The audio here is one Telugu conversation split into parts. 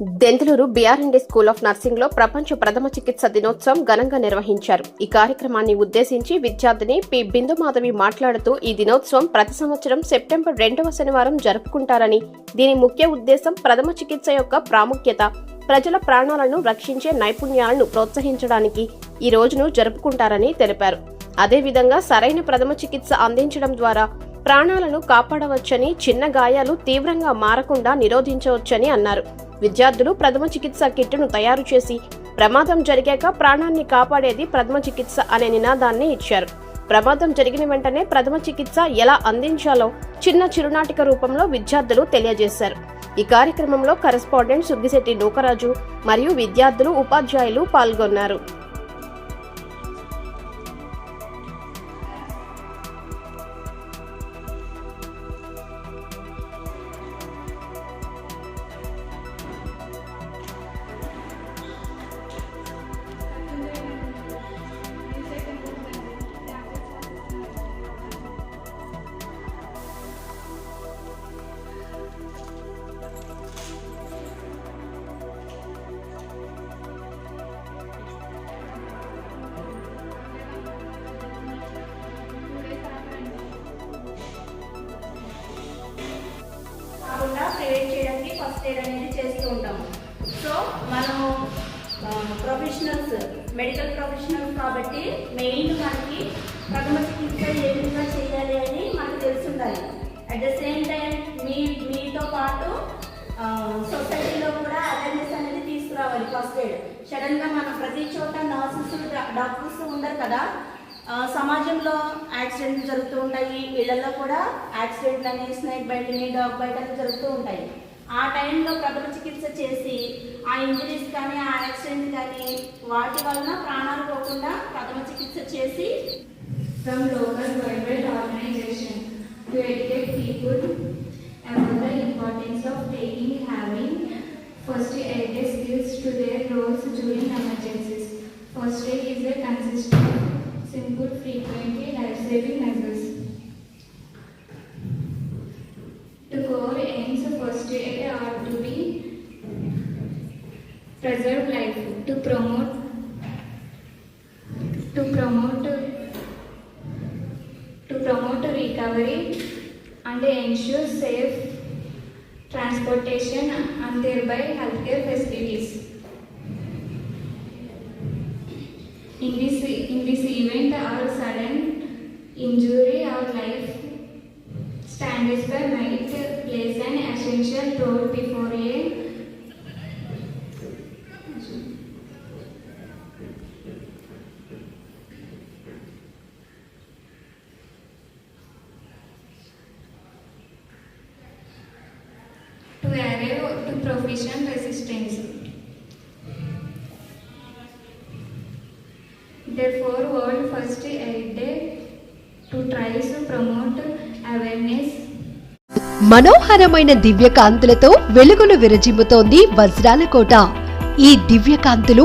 దెంతలూరు బీఆర్ఎండి స్కూల్ ఆఫ్ నర్సింగ్లో ప్రపంచ ప్రథమ చికిత్స దినోత్సవం ఘనంగా నిర్వహించారు. ఈ కార్యక్రమాన్ని ఉద్దేశించి విద్యార్థిని పి. బిందు మాధవి మాట్లాడుతూ ఈ దినోత్సవం ప్రతి సంవత్సరం సెప్టెంబర్ రెండవ శనివారం జరుపుకుంటారని దీని ముఖ్య ఉద్దేశం ప్రథమ చికిత్స యొక్క ప్రాముఖ్యత ప్రజల ప్రాణాలను రక్షించే నైపుణ్యాలను ప్రోత్సహించడానికి ఈ రోజును జరుపుకుంటారని తెలిపారు. అదేవిధంగా సరైన ప్రథమ చికిత్స అందించడం ద్వారా ప్రాణాలను కాపాడవచ్చని చిన్న గాయాలు తీవ్రంగా మారకుండా నిరోధించవచ్చని అన్నారు. విద్యార్థులు ప్రథమ చికిత్స కిట్టును తయారు చేసి ప్రమాదం జరిగాక ప్రాణాన్ని కాపాడేది ప్రథమ చికిత్స అనే నినాదాన్ని ఇచ్చారు. ప్రమాదం జరిగిన వెంటనే ప్రథమ చికిత్స ఎలా అందించాలో చిన్న చిరునాటిక రూపంలో విద్యార్థులు తెలియజేశారు. ఈ కార్యక్రమంలో కరెస్పాండెంట్ సుగ్గిశెట్టి నూకరాజు మరియు విద్యార్థులు ఉపాధ్యాయులు పాల్గొన్నారు. ఫస్ట్ ఎయిడ్ అనేది చేస్తూ ఉంటాము సో మనము ప్రొఫెషనల్స్ మెడికల్ ప్రొఫెషనల్స్ కాబట్టి మెయిన్ మనకి ప్రథమ చికిత్స ఏ విధంగా చేయాలి అని మనకు తెలుసుండాలి. అట్ ద సేమ్ టైం మీ మీతో పాటు సొసైటీలో కూడా అవేర్నెస్ అనేది తీసుకురావాలి ఫస్ట్ ఎయిడ్ సడన్గా మనం ప్రతి చోట నర్సెస్ డాక్టర్స్ ఉండరు కదా. సమాజంలో యాక్సిడెంట్లు జరుగుతూ ఉంటాయి. ఇళ్ళలో కూడా యాక్సిడెంట్లు అని స్నేక్ బయటని డాగ్ బైట్ అని జరుగుతూ ఉంటాయి. ఆ టైంలో ప్రథమ చికిత్స చేసి ఆ ఇంజరీస్ కానీ ఆ యాక్సిడెంట్ కానీ వాటి వలన ప్రాణాలు పోకుండా ప్రథమ చికిత్స చేసి from local worldwide organization to educate people about the importance of taking having first aid skills to their roles during emergencies. First aid is a consistent, simple, frequently life-saving measures. To preserve life, to promote to promote to promote recovery and ensure safe transportation and thereby healthcare facilities. In this, in this event, our sudden injury or life standards by might plays an essential role before a to arrive to proficient resistance. Therefore, World First Aid Day to try to promote awareness మనోహరమైన దివ్యకాంతులతో వెలుగులు విరజిమ్ముతోంది వజ్రాల కోట ఈ దివ్యకాంతులు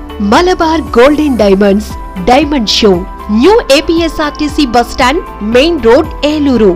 Malabar golden diamonds diamond show new APSRTC bus stand main road Eluru